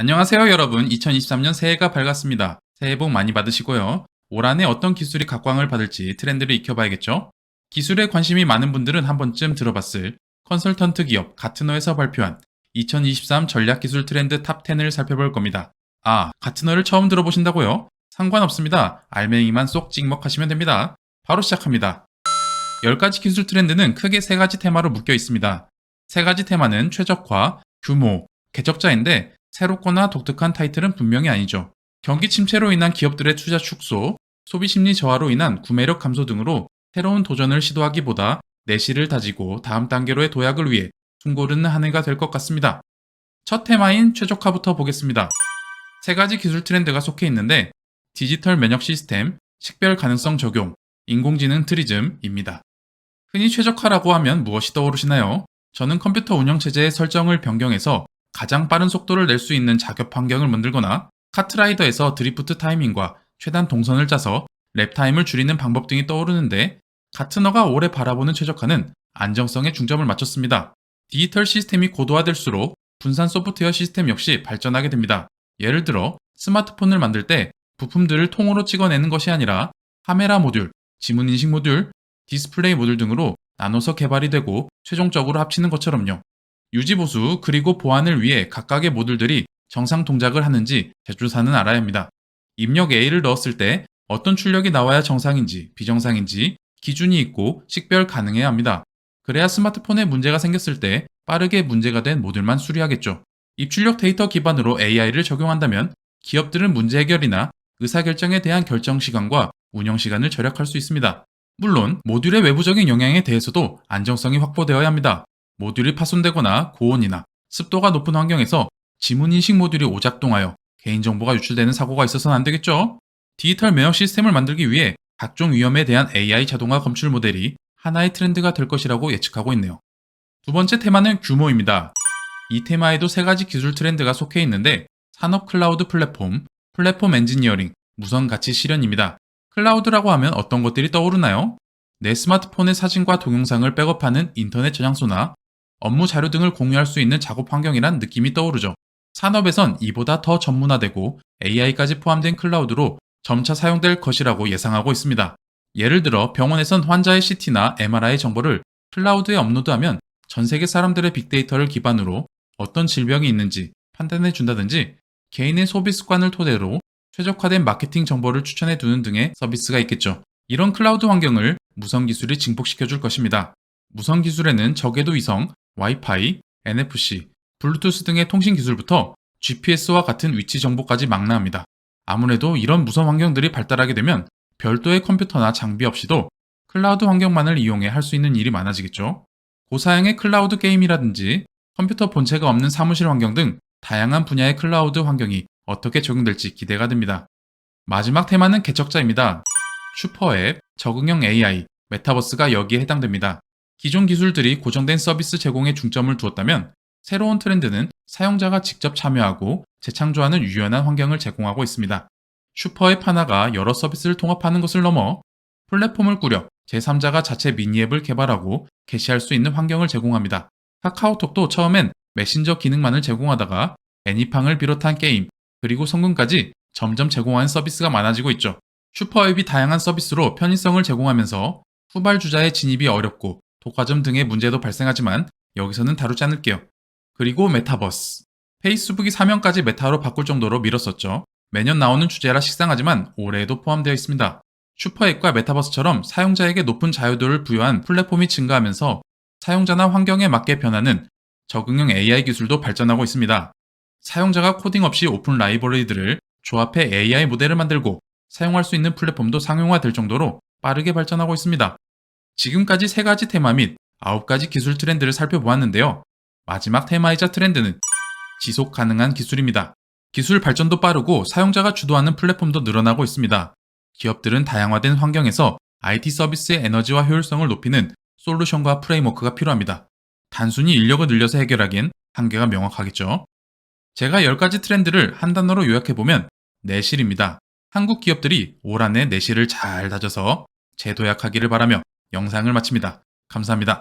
안녕하세요 여러분 2023년 새해가 밝았습니다. 새해 복 많이 받으시고요. 올 한해 어떤 기술이 각광을 받을지 트렌드를 익혀봐야겠죠? 기술에 관심이 많은 분들은 한 번쯤 들어봤을 컨설턴트 기업 가트너에서 발표한 2023 전략 기술 트렌드 탑 10을 살펴볼 겁니다. 아, 가트너를 처음 들어보신다고요? 상관없습니다. 알맹이만 쏙 찍먹하시면 됩니다. 바로 시작합니다. 10가지 기술 트렌드는 크게 3가지 테마로 묶여 있습니다. 3가지 테마는 최적화, 규모, 개척자인데 새롭거나 독특한 타이틀은 분명히 아니죠. 경기 침체로 인한 기업들의 투자 축소, 소비 심리 저하로 인한 구매력 감소 등으로 새로운 도전을 시도하기보다 내실을 다지고 다음 단계로의 도약을 위해 숨고르는 한 해가 될 것 같습니다. 첫 테마인 최적화부터 보겠습니다. 세 가지 기술 트렌드가 속해 있는데 디지털 면역 시스템, 식별 가능성 적용, 인공지능 트리즘입니다. 흔히 최적화라고 하면 무엇이 떠오르시나요? 저는 컴퓨터 운영체제의 설정을 변경해서 가장 빠른 속도를 낼 수 있는 작업 환경을 만들거나 카트라이더에서 드리프트 타이밍과 최단 동선을 짜서 랩 타임을 줄이는 방법 등이 떠오르는데 가트너가 오래 바라보는 최적화는 안정성에 중점을 맞췄습니다. 디지털 시스템이 고도화될수록 분산 소프트웨어 시스템 역시 발전하게 됩니다. 예를 들어 스마트폰을 만들 때 부품들을 통으로 찍어내는 것이 아니라 카메라 모듈, 지문 인식 모듈, 디스플레이 모듈 등으로 나눠서 개발이 되고 최종적으로 합치는 것처럼요. 유지 보수 그리고 보안을 위해 각각의 모듈들이 정상 동작을 하는지 제조사는 알아야 합니다. 입력 A를 넣었을 때 어떤 출력이 나와야 정상인지 비정상인지 기준이 있고 식별 가능해야 합니다. 그래야 스마트폰에 문제가 생겼을 때 빠르게 문제가 된 모듈만 수리하겠죠. 입출력 데이터 기반으로 AI를 적용한다면 기업들은 문제 해결이나 의사결정에 대한 결정 시간과 운영 시간을 절약할 수 있습니다. 물론 모듈의 외부적인 영향에 대해서도 안정성이 확보되어야 합니다. 모듈이 파손되거나 고온이나 습도가 높은 환경에서 지문인식 모듈이 오작동하여 개인정보가 유출되는 사고가 있어서는 안 되겠죠? 디지털 면역 시스템을 만들기 위해 각종 위험에 대한 AI 자동화 검출 모델이 하나의 트렌드가 될 것이라고 예측하고 있네요. 두 번째 테마는 규모입니다. 이 테마에도 세 가지 기술 트렌드가 속해 있는데 산업 클라우드 플랫폼, 플랫폼 엔지니어링, 무선 가치 실현입니다. 클라우드라고 하면 어떤 것들이 떠오르나요? 내 스마트폰의 사진과 동영상을 백업하는 인터넷 저장소나 업무 자료 등을 공유할 수 있는 작업 환경이란 느낌이 떠오르죠. 산업에선 이보다 더 전문화되고 AI까지 포함된 클라우드로 점차 사용될 것이라고 예상하고 있습니다. 예를 들어 병원에선 환자의 CT나 MRI 정보를 클라우드에 업로드하면 전 세계 사람들의 빅데이터를 기반으로 어떤 질병이 있는지 판단해 준다든지 개인의 소비 습관을 토대로 최적화된 마케팅 정보를 추천해 두는 등의 서비스가 있겠죠. 이런 클라우드 환경을 무선 기술이 증폭시켜 줄 것입니다. 무선 기술에는 저궤도 위성, 와이파이, NFC, 블루투스 등의 통신 기술부터 GPS와 같은 위치 정보까지 망라합니다. 아무래도 이런 무선 환경들이 발달하게 되면 별도의 컴퓨터나 장비 없이도 클라우드 환경만을 이용해 할 수 있는 일이 많아지겠죠. 고사양의 클라우드 게임이라든지 컴퓨터 본체가 없는 사무실 환경 등 다양한 분야의 클라우드 환경이 어떻게 적용될지 기대가 됩니다. 마지막 테마는 개척자입니다. 슈퍼앱, 적응형 AI, 메타버스가 여기에 해당됩니다. 기존 기술들이 고정된 서비스 제공에 중점을 두었다면 새로운 트렌드는 사용자가 직접 참여하고 재창조하는 유연한 환경을 제공하고 있습니다. 슈퍼앱 하나가 여러 서비스를 통합하는 것을 넘어 플랫폼을 꾸려 제3자가 자체 미니앱을 개발하고 게시할 수 있는 환경을 제공합니다. 카카오톡도 처음엔 메신저 기능만을 제공하다가 애니팡을 비롯한 게임, 그리고 성능까지 점점 제공하는 서비스가 많아지고 있죠. 슈퍼앱이 다양한 서비스로 편의성을 제공하면서 후발주자의 진입이 어렵고 독과점 등의 문제도 발생하지만 여기서는 다루지 않을게요. 그리고 메타버스. 페이스북이 사명까지 메타로 바꿀 정도로 밀었었죠. 매년 나오는 주제라 식상하지만 올해에도 포함되어 있습니다. 슈퍼앱과 메타버스처럼 사용자에게 높은 자유도를 부여한 플랫폼이 증가하면서 사용자나 환경에 맞게 변하는 적응형 AI 기술도 발전하고 있습니다. 사용자가 코딩 없이 오픈 라이브러리들을 조합해 AI 모델을 만들고 사용할 수 있는 플랫폼도 상용화될 정도로 빠르게 발전하고 있습니다. 지금까지 세 가지 테마 및 아홉 가지 기술 트렌드를 살펴보았는데요. 마지막 테마이자 트렌드는 지속 가능한 기술입니다. 기술 발전도 빠르고 사용자가 주도하는 플랫폼도 늘어나고 있습니다. 기업들은 다양화된 환경에서 IT 서비스의 에너지와 효율성을 높이는 솔루션과 프레임워크가 필요합니다. 단순히 인력을 늘려서 해결하기엔 한계가 명확하겠죠. 제가 10가지 트렌드를 한 단어로 요약해보면 내실입니다. 한국 기업들이 올 한해 내실을 잘 다져서 재도약하기를 바라며 영상을 마칩니다. 감사합니다.